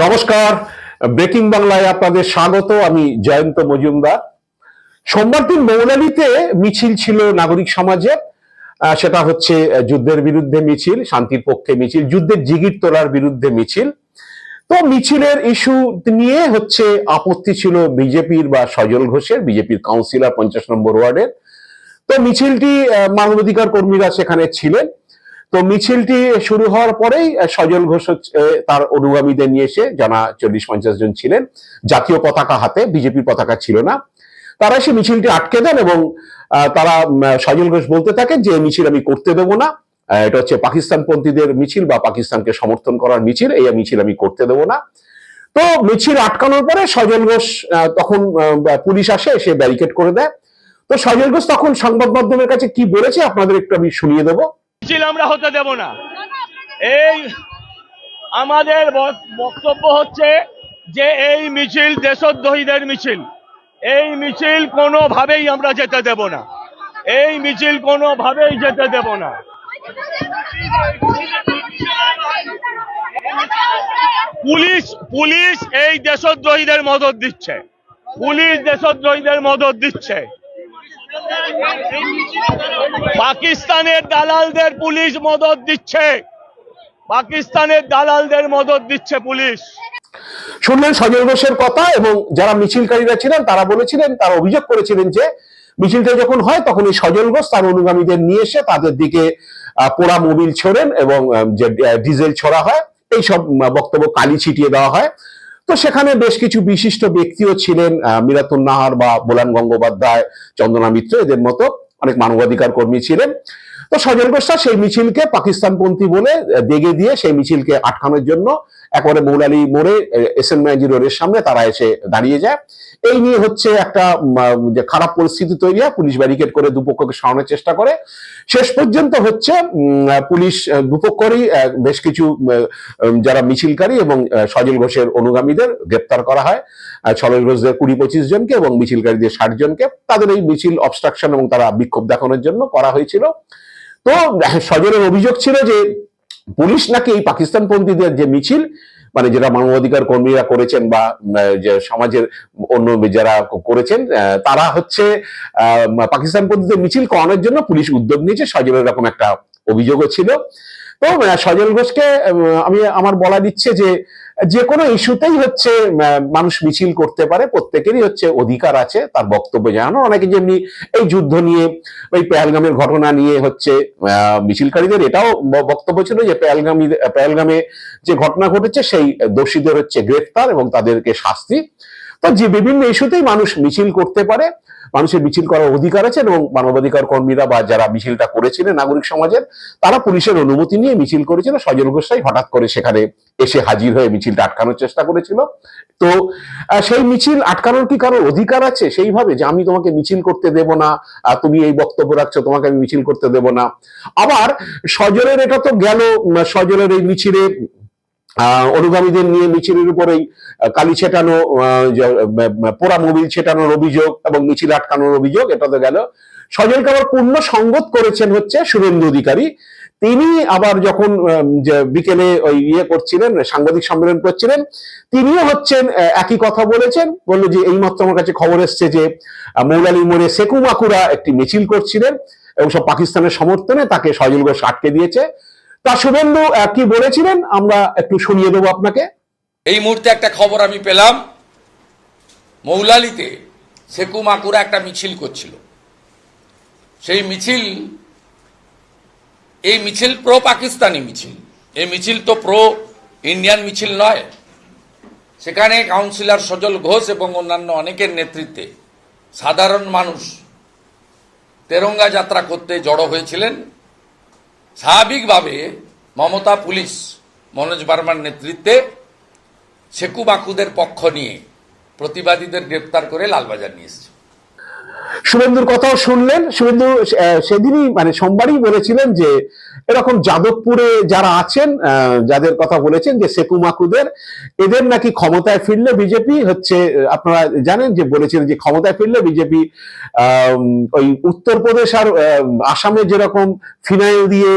নমস্কার। ব্রেকিং বাংলায় আপনাদের স্বাগত আমি জয়ন্ত মজুমদার। সোমবার দিন মৌলালিতে মিছিল ছিল নাগরিক সমাজের। আহ, সেটা হচ্ছে যুদ্ধের বিরুদ্ধে মিছিল শান্তির পক্ষে মিছিল যুদ্ধের জিগির তোলার বিরুদ্ধে মিছিল। তো মিছিলের ইস্যু নিয়ে হচ্ছে আপত্তি ছিল বিজেপির বা সজল ঘোষের বিজেপির কাউন্সিলর পঞ্চাশ নম্বর ওয়ার্ডের। তো মিছিলটি মানবাধিকার কর্মীরা সেখানে ছিলেন। তো মিছিলটি শুরু হওয়ার পরেই সজল ঘোষ তার অনুগামীদের নিয়ে এসে জানা চল্লিশ পঞ্চাশ জন ছিলেন। জাতীয় পতাকা হাতে, বিজেপির পতাকা ছিল না। তারা এসে মিছিলটি আটকে দেন এবং তারা সজল ঘোষ বলতে থাকেন যে মিছিল আমি করতে দেবো না। এটা হচ্ছে পাকিস্তানপন্থীদের মিছিল বা পাকিস্তানকে সমর্থন করার মিছিল, এই মিছিল আমি করতে দেবো না। তো মিছিল আটকানোর পরে সজল ঘোষ তখন পুলিশ আসে, এসে ব্যারিকেড করে দেয়। তো সজল ঘোষ তখন সংবাদ মাধ্যমের কাছে কি বলেছে, আপনাদের একটু আমি শুনিয়ে দেবো। মিছিল আমরা হতে দেব না। এই আমাদের বক্তব্য হচ্ছে যে এই মিছিল দেশদ্রোহীদের মিছিল। এই মিছিল কোনোভাবেই আমরা যেতে দেব না। এই মিছিল কোনোভাবেই যেতে দেব না। পুলিশ পুলিশ এই দেশদ্রোহীদের মদত দিচ্ছে। পুলিশ দেশদ্রোহীদের মদত দিচ্ছে। পাকিস্তানের দালালদের পুলিশ মদত দিচ্ছে। পাকিস্তানের দালালদের মদত দিচ্ছে পুলিশ। শুনলেন সজল ঘোষের কথা এবং যারা মিছিলকারীরা ছিলেন, তারা বলেছিলেন, তারা অভিযোগ করেছিলেন যে মিছিলটা যখন হয়, তখন এই সজল ঘোষ তার অনুগামীদের নিয়ে এসে তাদের দিকে পোড়া মোবিল ছোড়েন এবং যে ডিজেল ছোড়া হয়, এইসব বক্তব্য কালি ছিটিয়ে দেওয়া হয়। তো সেখানে বেশ কিছু বিশিষ্ট ব্যক্তিও ছিলেন মিরাতুন নাহার বা বোলান গঙ্গোপাধ্যায়, চন্দনা মিত্র, এদের মতো অনেক মানবাধিকার কর্মী ছিলেন। তো সজল ঘোষরা সেই মিছিলকে পাকিস্তানপন্থী বলে দেগে দিয়ে সেই মিছিলকে আটকানোর জন্য একবারে মৌলালি মোড়ে এস এন ম্যাজি রোডের সামনে তারা এসে দাঁড়িয়ে যায়। এই নিয়ে হচ্ছে একটা যে খারাপ পরিস্থিতি তৈরি হয়, পুলিশ ব্যারিকেড করে দুপক্ষকে সরানোর চেষ্টা করে। শেষ পর্যন্ত হচ্ছে পুলিশ দুপক্ষরই বেশ কিছু যারা মিছিলকারী এবং সজল ঘোষের অনুগামীদের গ্রেপ্তার করা হয়। সজল ঘোষদের কুড়ি পঁচিশ জনকে এবং মিছিলকারীদের ষাট জনকে। তাদের এই মিছিল অবস্ট্রাকশন এবং তারা বিক্ষোভ দেখানোর জন্য করা হয়েছিল। তো সজলের অভিযোগ ছিল যে পুলিশ নাকি এই পাকিস্তানপন্থীদের যে মিছিল মানে যেটা মানবাধিকার কর্মীরা করেছেন বা যে সমাজের অন্য যারা করেছেন তারা হচ্ছে আহ, পাকিস্তানপন্থীদের মিছিল করানোর জন্য পুলিশ উদ্যোগ নিয়েছে। সজলের এরকম একটা অভিযোগও ছিল। তো সজল ঘোষকে আমি আমার বলা দিচ্ছে যে যে কোনো ইস্যুতেই হচ্ছে মানুষ মিছিল করতে পারে, প্রত্যেকেরই হচ্ছে অধিকার আছে, তার বক্তব্য জানানো। অনেকে যেমনি এই যুদ্ধ নিয়ে ওই পেয়ালগামের ঘটনা নিয়ে হচ্ছে মিছিলকারীদের এটাও বক্তব্য ছিল যে পেয়ালগামী পেয়ালগামে যে ঘটনা ঘটেছে, সেই দোষীদের হচ্ছে গ্রেফতার এবং তাদেরকে শাস্তি তো যে বিভিন্ন ইস্যুতেই মানুষ মিছিল করতে পারে, মানুষের মিছিল করার অধিকার আছে এবং মানবাধিকার কর্মীরা বা যারা মিছিলটা করেছিলেন নাগরিক সমাজের, তারা পুলিশের অনুমতি নিয়ে মিছিল করেছিল। সজল গোসাই হঠাৎ করে সেখানে এসে হাজির হয়ে মিছিলটা আটকানোর চেষ্টা করেছিল। তো সেই মিছিল আটকানোর কি কারোর অধিকার আছে? সেইভাবে যে আমি তোমাকে মিছিল করতে দেব না তুমি এই বক্তব্য রাখছো, তোমাকে আমি মিছিল করতে দেব না। আবার সজলের এটা তো গেল সজলের এই মিছিলে অনুগামীদের নিয়ে মিছিলের উপরেই কালি ছেটানো পোড়া মোবিল ছেটানোর অভিযোগ এবং মিছিল আটকানোর অভিযোগ, এটা তো গেল। সজলকে আবার পূর্ণ সঙ্গত করেছেন হচ্ছে শুভেন্দু অধিকারী। তিনি আবার যখন বিকেলে ওই ইয়ে করছিলেন, সাংবাদিক সম্মেলন করছিলেন, তিনিও হচ্ছেন একই কথা বলেছেন। বলল যে এই এইমাত্র আমার কাছে খবর এসছে যে মৌলালী মোড়ে সেকু মাকুরা একটি মিছিল করছিলেন এবং সব পাকিস্তানের সমর্থনে তাকে সজল ঘোষ আটকে দিয়েছে। তা শুভেন্দু কি বলেছিলেন? আমরা একটু শুনিয়ে দেবো আপনাকে। এই মুহূর্তে একটা খবর আমি পেলাম। মৌলালিতে সেকু মাকুরা একটা মিছিল করছিল। সেই মিছিল, এই মিছিল প্রো পাকিস্তানি মিছিল। এই মিছিল তো প্রো ইন্ডিয়ান মিছিল নয়। সেখানে কাউন্সিলর সজল ঘোষ এবং অন্যান্য অনেকের নেতৃত্বে সাধারণ মানুষ তেরঙ্গা যাত্রা করতে জড়ো হয়েছিলেন। স্বাভাবিকভাবে মমতা পুলিশ মনোজ বার্মার নেতৃত্বে সেকু বাঁকুদের পক্ষ নিয়ে প্রতিবাদীদের গ্রেপ্তার করে লালবাজার নিয়ে এসেছে। শুভেন্দুর কথাও শুনলেন। শুভেন্দু সেদিনই মানে সোমবারই বলেছিলেন যে, এরকম যাদবপুরে যারা আছেন যাদের কথা বলেছেন যে সেকু মাকুদের, এদের নাকি ক্ষমতায় ফিরলে বিজেপি হচ্ছে, আপনারা জানেন যে বলেছিলেন যে ক্ষমতায় ফিরলে বিজেপি ওই উত্তরপ্রদেশ আর আসামে যেরকম ফিনাইল দিয়ে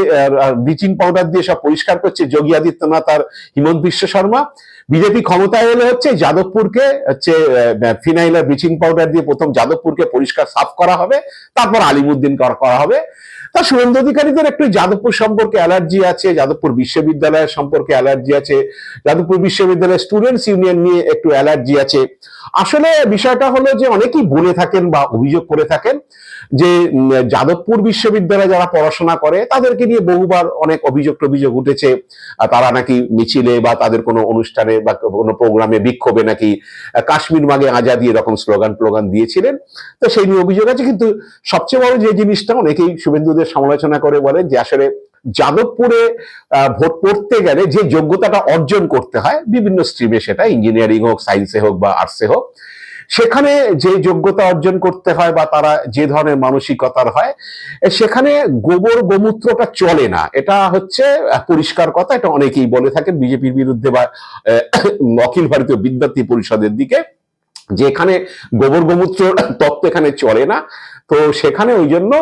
ব্লিচিং পাউডার দিয়ে সব পরিষ্কার করছে যোগী আদিত্যনাথ আর হিমন্ত বিশ্ব শর্মা। বিজেপি ক্ষমতায় এলে হচ্ছে যাদবপুরকে হচ্ছে ফিনাইল আর ব্লিচিং পাউডার দিয়ে প্রথম যাদবপুরকে পরিষ্কার সাফ করা হবে, তারপর আলিমুদ্দিন করা হবে। তা শুভেন্দু অধিকারীদের একটু যাদবপুর সম্পর্কে অ্যালার্জি আছে, যাদবপুর বিশ্ববিদ্যালয়ের সম্পর্কে অ্যালার্জি আছে, যাদবপুর বিশ্ববিদ্যালয়ের স্টুডেন্টস ইউনিয়ন নিয়ে একটু অ্যালার্জি আছে। আসলে বিষয়টা হলো যে অনেকেই বলে থাকেন বা অভিযোগ করে থাকেন যে যাদবপুর বিশ্ববিদ্যালয়ে যারা পড়াশোনা করে, তাদেরকে নিয়ে বহুবার অনেক অভিযোগ টভিযোগ উঠেছে। তারা নাকি মিছিলে বা তাদের কোনো অনুষ্ঠানে বা কোনো প্রোগ্রামে বিক্ষোভে নাকি কাশ্মীর মাগে আজাদি এরকম স্লোগান প্লোগান দিয়েছিলেন। তো সেই নিয়ে অভিযোগ আছে। কিন্তু সবচেয়ে বড় যে জিনিসটা, অনেকেই শুভেন্দুদের সমালোচনা করে বলেন যে, আসলে যাদবপুরে ভোট পড়তে গেলে যে যোগ্যতাটা অর্জন করতে হয়, বিভিন্ন স্ট্রিমে সেটা ইঞ্জিনিয়ারিং হোক সায়েন্সে হোক বা আর্টসে হোক সেখানে যে যোগ্যতা অর্জন করতে হয় বা তারা যে ধরনের মানসিকতার হয়, সেখানে গোবর গোমূত্রটা চলে না। এটা হচ্ছে পরিষ্কার কথা, এটা অনেকেই বলে থাকেন। বিজেপির বিরুদ্ধে বা অখিল ভারতীয় বিদ্যার্থী পরিষদের দিকে যে এখানে গোবর গোমূত্র তত্ত্ব এখানে চলে না, তো সেখানে ওই জন্য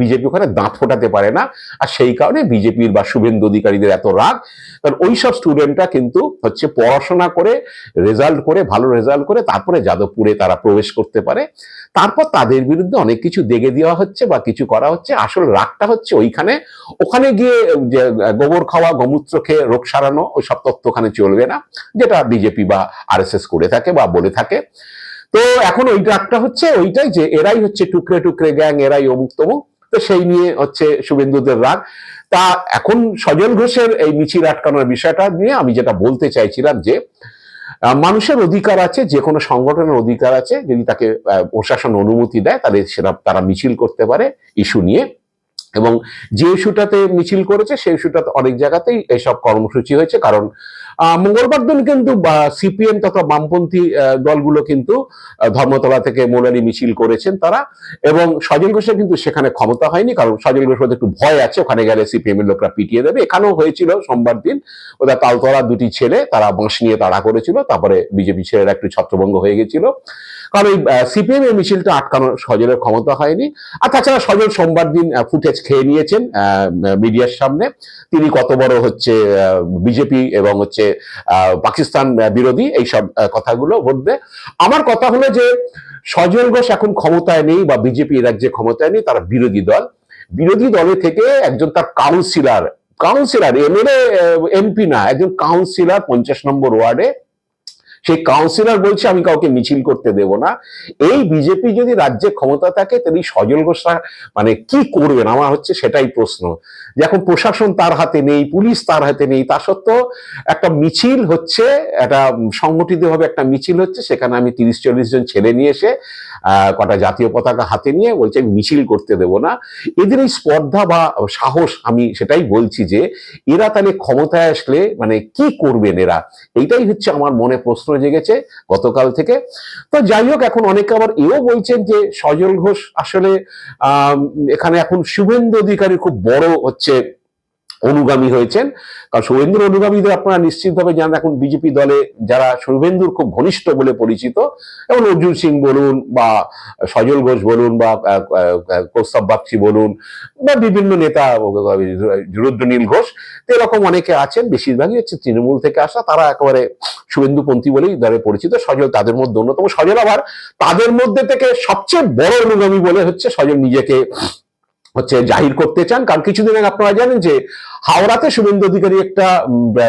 বিজেপি ওখানে দাঁত ফোটাতে পারে না। আর সেই কারণে বিজেপির বা শুভেন্দু অধিকারীদের এত রাগ। কারণ ওই সব স্টুডেন্টরা কিন্তু হচ্ছে পড়াশোনা করে রেজাল্ট করে, ভালো রেজাল্ট করে, তারপরে যাদবপুরে তারা প্রবেশ করতে পারে। তারপর তাদের বিরুদ্ধে অনেক কিছু দেগে দেওয়া হচ্ছে বা কিছু করা হচ্ছে। আসল রাগটা হচ্ছে ওইখানে। ওখানে গিয়ে, যে, গোবর খাওয়া, গোমূত্র খেয়ে রোগ সারানো ওই সব তত্ত্ব ওখানে চলবে না, যেটা বিজেপি বা আরএসএস করে থাকে বা বলে থাকে। তো এখন ওই রাগটা হচ্ছে ওইটাই যে, এরাই হচ্ছে টুকরে টুকরে গ্যাং, এরাই অমুক তমুক। তো সেই নিয়ে হচ্ছে শুভেন্দুদের রাগ। তা এখন সজল ঘোষের এই মিছিল আটকানোর বিষয়টা নিয়ে আমি যেটা বলতে চাইছিলাম যে মানুষের অধিকার আছে যে কোনো সংগঠনের অধিকার আছে, যদি তাকে প্রশাসন অনুমতি দেয়, তাহলে সেটা তারা মিছিল করতে পারে, ইস্যু নিয়ে। এবং যে ইস্যুটাতে মিছিল করেছে, সেই ইস্যুটাতে অনেক জায়গাতেই এসব কর্মসূচি হয়েছে, কারণ মঙ্গলবার দিন কিন্তু সিপিএম তথা বামপন্থী দলগুলো কিন্তু ধর্মতলা থেকে মোনালি মিছিল করেছেন তারা। এবং সজল ঘোষের কিন্তু সেখানে ক্ষমতা হয়নি, কারণ সজল ঘোষ একটু ভয় আছে। ওখানে গেলে সিপিএম এর লোকরা পিটিয়ে দেবে। এখানেও হয়েছিল সোমবার দিন। ওদের তালতলা দুটি ছেলে তারা বাঁশ নিয়ে তাড়া করেছিল। তারপরে বিজেপি ছেলেরা একটু ছত্রভঙ্গ হয়ে গেছিল। কারণ ওই সিপিএম এর মিছিলটা আটকানোর সজলের ক্ষমতা হয়নি। আর তাছাড়া সজল সোমবার দিন ফুটেজ খেয়ে নিয়েছেন মিডিয়ার সামনে। তিনি কত বড় হচ্ছে বিজেপি এবং হচ্ছে পাকিস্তান বিরোধী এইসব কথাগুলো বলবে আমার কথা হলো যে সজল ঘোষ এখন ক্ষমতায় নেই বা বিজেপি রাজ্যে ক্ষমতায় নেই, তারা বিরোধী দল। বিরোধী দলে থেকে একজন তার কাউন্সিলার কাউন্সিলর এমএলএ এমপি না, একজন কাউন্সিলর পঞ্চাশ নম্বর ওয়ার্ডে সেই কাউন্সিলর বলছে, আমি কাউকে মিছিল করতে দেব না। এই বিজেপি যদি রাজ্যে ক্ষমতা থাকে তাহলে সজল ঘোষরা মানে কি করবেন? আমার হচ্ছে সেটাই প্রশ্ন। যে এখন প্রশাসন তার হাতে নেই, পুলিশ তার হাতে নেই, তা সত্ত্বেও একটা মিছিল হচ্ছে, একটা সংগঠিত ভাবে একটা মিছিল হচ্ছে, সেখানে আমি তিরিশ চল্লিশ জন ছেলে নিয়ে এসে কটা জাতীয় পতাকা হাতে নিয়ে বলছে, আমি মিছিল করতে দেব না। এদের এই স্পর্ধা বা সাহস, আমি সেটাই বলছি যে, এরা তাহলে ক্ষমতায় আসলে মানে কি করবেন এরা? এইটাই হচ্ছে আমার মনে প্রশ্ন। জেগেছে গতকাল থেকে। তো যাই হোক, এখন অনেকে আবার এও বলছেন যে সজল ঘোষ আসলে এখানে এখন শুভেন্দু অধিকারী খুব বড় হচ্ছে অনুগামী হয়েছেন। কারণ শুভেন্দুর অনুগামীদের আপনারা নিশ্চিতভাবে জানেন, এখন বিজেপি দলে যারা শুভেন্দুর খুব ঘনিষ্ঠ বলে পরিচিত, যেমন অর্জুন সিং বলুন বা সজল ঘোষ বলুন বা কৌস্তব বাগচি বলুন বা বিভিন্ন নেতা, রুদ্রনীল ঘোষ এরকম অনেকে আছেন, বেশিরভাগই হচ্ছে তৃণমূল থেকে আসা, তারা একেবারে শুভেন্দুপন্থী বলেই দলে পরিচিত। সজল তাদের মধ্যে অন্যতম। সজল আবার তাদের মধ্যে থেকে সবচেয়ে বড় অনুগামী বলে হচ্ছে সজল নিজেকে হচ্ছে জাহির করতে চান, কারণ কিছুদিন আগে আপনারা জানেন যে হাওড়াতে শুভেন্দু অধিকারী একটা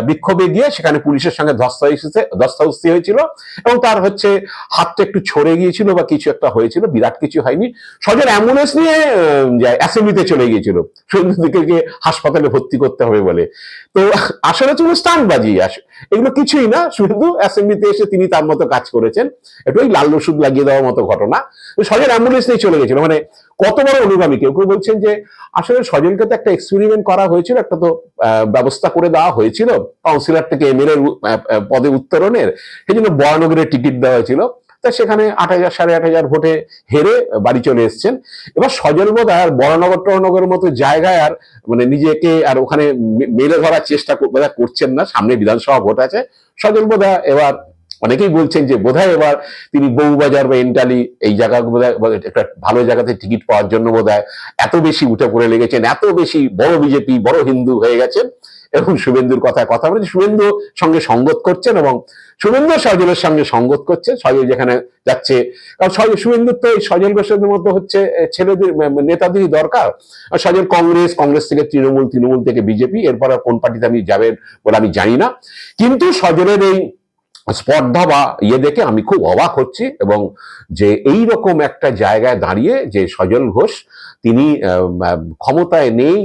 বিক্ষোভে গিয়ে সেখানে পুলিশের সঙ্গে ধস্তাধস্তি ধস্তাধস্তি হয়েছিল এবং তার হচ্ছে হাতটা একটু ছড়ে গিয়েছিল বা কিছু একটা হয়েছিল, বিরাট কিছু হয়নি। সজল অ্যাম্বুলেন্স নিয়ে অ্যাসেম্বলিতে চলে গিয়েছিল, শুভেন্দু অধিকারীকে হাসপাতালে ভর্তি করতে হবে বলে। তো আসলে ছিল স্টানবাজি আস- এগুলো কিছুই না, শুধু অ্যাসেম্বলিতে এসে তিনি তার মতো কাজ করেছেন। একটু ওই লাল রসুদ লাগিয়ে দেওয়ার মতো ঘটনা। সজল অ্যাম্বুলেন্স নিয়ে চলে গেছিল। মানে কত বড় অনুগামী? কেউ কেউ বলছেন যে, আসলে সজলকে তো একটা এক্সপেরিমেন্ট করা হয়েছিল, একটা তো ব্যবস্থা করে দেওয়া হয়েছিল। কাউন্সিলর থেকে এমএলএ পদে উত্তরণের। সেই জন্য বরানগরের টিকিট দেওয়া হয়েছিল। তা সেখানে আট হাজার, সাড়ে আট হাজার ভোটে হেরে বাড়ি চলে এসছেন। এবার সজল বোধ আর বরানগর টরানগরের মতো জায়গায় আর মানে নিজেকে আর ওখানে মেলে ধরার চেষ্টা করছেন না। সামনে বিধানসভা ভোট আছে। সজল বোধ এবার অনেকেই বলছেন যে বোধহয় এবার তিনি বউবাজার বা এন্টালি এই জায়গা একটা ভালো জায়গাতে টিকিট পাওয়ার জন্য বোধহয় এত বেশি উঠে পড়ে লেগেছেন। এত বেশি বড় বিজেপি, বড় হিন্দু হয়ে গেছেন। এবং শুভেন্দুর কথায় কথা বলেছে। শুভেন্দু সঙ্গে সঙ্গত করছেন এবং শুভেন্দু সজলের সঙ্গে সঙ্গত করছে সজল যেখানে যাচ্ছে, কারণ শুভেন্দুর তো এই সজল ঘোষের মতো হচ্ছে ছেলেদের নেতাদেরই দরকার। আর সজল কংগ্রেস কংগ্রেস থেকে তৃণমূল তৃণমূল থেকে বিজেপি, এরপর কোন পার্টিতে আমি যাবেন বলে আমি জানি না। কিন্তু সজলের এই স্পর্ধা বা ইয়ে দেখে আমি খুব অবাক হচ্ছি এবং যে এই রকম একটা জায়গায় দাঁড়িয়ে যে সজল ঘোষ, তিনি ক্ষমতায় নেই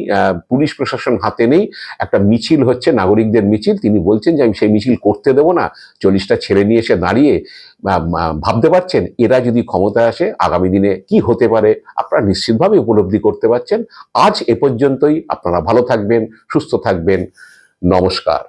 পুলিশ প্রশাসন হাতে নেই, একটা মিছিল হচ্ছে, নাগরিকদের মিছিল, তিনি বলছেন যে আমি সেই মিছিল করতে দেবো না, চল্লিশটা ছেলে নিয়ে এসে দাঁড়িয়ে ভাবতে পারছেন এরা যদি ক্ষমতায় আসে, আগামী দিনে কি হতে পারে? আপনারা নিশ্চিতভাবে উপলব্ধি করতে পারছেন। আজ এ পর্যন্তই, আপনারা ভালো থাকবেন, সুস্থ থাকবেন। নমস্কার।